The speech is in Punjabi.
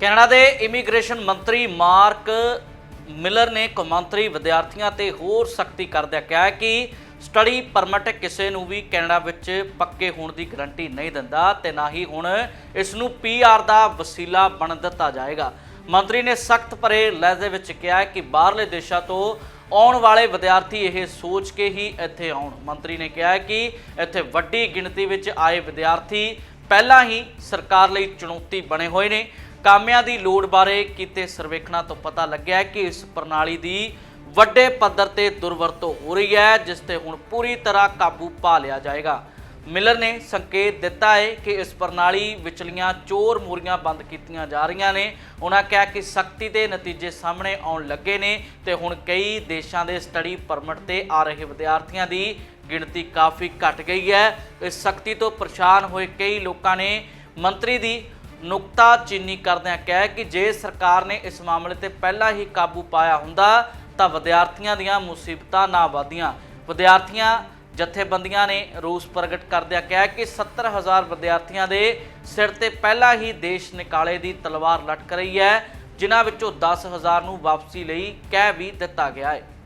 ਕੈਨੇਡਾ ਦੇ ਇਮੀਗ੍ਰੇਸ਼ਨ ਮੰਤਰੀ ਮਾਰਕ ਮਿਲਰ ਨੇ ਕੌਮਾਂਤਰੀ ਵਿਦਿਆਰਥੀਆਂ ਤੇ ਹੋਰ ਸਖਤੀ ਕਰਦਿਆਂ ਕਿਹਾ ਹੈ ਕਿ ਸਟੱਡੀ ਪਰਮਿਟ ਕਿਸੇ ਨੂੰ ਵੀ ਕੈਨੇਡਾ ਵਿੱਚ ਪੱਕੇ ਹੋਣ ਦੀ ਗਾਰੰਟੀ ਨਹੀਂ ਦਿੰਦਾ ਤੇ ਨਾ ਹੀ ਹੁਣ ਇਸ ਨੂੰ ਪੀਆਰ ਦਾ ਵਸੀਲਾ ਬਣ ਦਿੱਤਾ ਜਾਏਗਾ। ਮੰਤਰੀ ਨੇ ਸਖਤ ਭਰੇ ਲਹਿਜ਼ੇ ਵਿੱਚ ਕਿਹਾ ਕਿ ਬਾਹਰਲੇ ਦੇਸ਼ਾਂ ਤੋਂ ਆਉਣ ਵਾਲੇ ਵਿਦਿਆਰਥੀ ਇਹ ਸੋਚ ਕੇ ਹੀ ਇੱਥੇ ਆਉਣ। ਮੰਤਰੀ ਨੇ ਕਿਹਾ ਕਿ ਇੱਥੇ ਵੱਡੀ ਗਿਣਤੀ ਵਿੱਚ ਆਏ ਵਿਦਿਆਰਥੀ ਪਹਿਲਾਂ ਹੀ ਸਰਕਾਰ ਲਈ ਚੁਣੌਤੀ ਬਣੇ ਹੋਏ ਨੇ। ਕਾਮਿਆਂ ਦੀ ਲੋੜ ਬਾਰੇ ਕੀਤੇ ਸਰਵੇਖਣਾਂ ਤੋਂ ਪਤਾ ਲੱਗਿਆ ਕਿ ਇਸ ਪ੍ਰਣਾਲੀ ਦੀ ਵੱਡੇ ਪੱਧਰ ਤੇ ਦੁਰਵਰਤੋਂ ਹੋ ਰਹੀ ਹੈ, ਜਿਸ ਤੇ ਹੁਣ ਪੂਰੀ ਤਰ੍ਹਾਂ ਕਾਬੂ ਪਾ ਲਿਆ ਜਾਏਗਾ। ਮਿਲਰ ਨੇ ਸੰਕੇਤ ਦਿੱਤਾ ਹੈ ਕਿ ਇਸ ਪ੍ਰਣਾਲੀ ਵਿਚਲੀਆਂ ਚੋਰ ਮੋਰੀਆਂ ਬੰਦ ਕੀਤੀਆਂ ਜਾ ਰਹੀਆਂ ਨੇ। ਉਹਨਾਂ ਕਿਹਾ ਕਿ ਸਖਤੀ ਦੇ ਨਤੀਜੇ ਸਾਹਮਣੇ ਆਉਣ ਲੱਗੇ ਨੇ ਤੇ ਹੁਣ ਕਈ ਦੇਸ਼ਾਂ ਦੇ ਸਟੱਡੀ ਪਰਮਿਟ ਤੇ ਆ ਰਹੇ ਵਿਦਿਆਰਥੀਆਂ ਦੀ ਗਿਣਤੀ ਕਾਫੀ ਘਟ ਗਈ ਹੈ। ਇਸ ਸਖਤੀ ਤੋਂ ਪਰੇਸ਼ਾਨ ਹੋਏ ਕਈ ਲੋਕਾਂ ਨੇ ਮੰਤਰੀ ਦੀ ਨੁਕਤਾ ਚੀਨੀ ਕਰਦਿਆਂ ਕਿਹਾ ਕਿ ਜੇ ਸਰਕਾਰ ਨੇ ਇਸ ਮਾਮਲੇ ਤੇ ਪਹਿਲਾਂ ਹੀ ਕਾਬੂ ਪਾਇਆ ਹੁੰਦਾ, ਤਾਂ ਵਿਦਿਆਰਥੀਆਂ ਦੀਆਂ ਮੁਸੀਬਤਾਂ ਨਾ ਵਧੀਆਂ ਵਿਦਿਆਰਥੀਆਂ ਜਥੇਬੰਦੀਆਂ ਨੇ ਰੋਸ ਪ੍ਰਗਟ ਕਰਦਿਆਂ ਕਿਹਾ ਕਿ 70000 ਵਿਦਿਆਰਥੀਆਂ ਦੇ ਸਿਰ ਤੇ ਪਹਿਲਾਂ ਹੀ ਦੇਸ਼ ਨਿਕਾਲੇ ਦੀ ਤਲਵਾਰ ਲਟਕ ਰਹੀ ਹੈ, ਜਿਨ੍ਹਾਂ ਵਿੱਚੋਂ 10000 ਨੂੰ ਵਾਪਸੀ ਲਈ ਕਹਿ ਵੀ ਦਿੱਤਾ ਗਿਆ ਹੈ।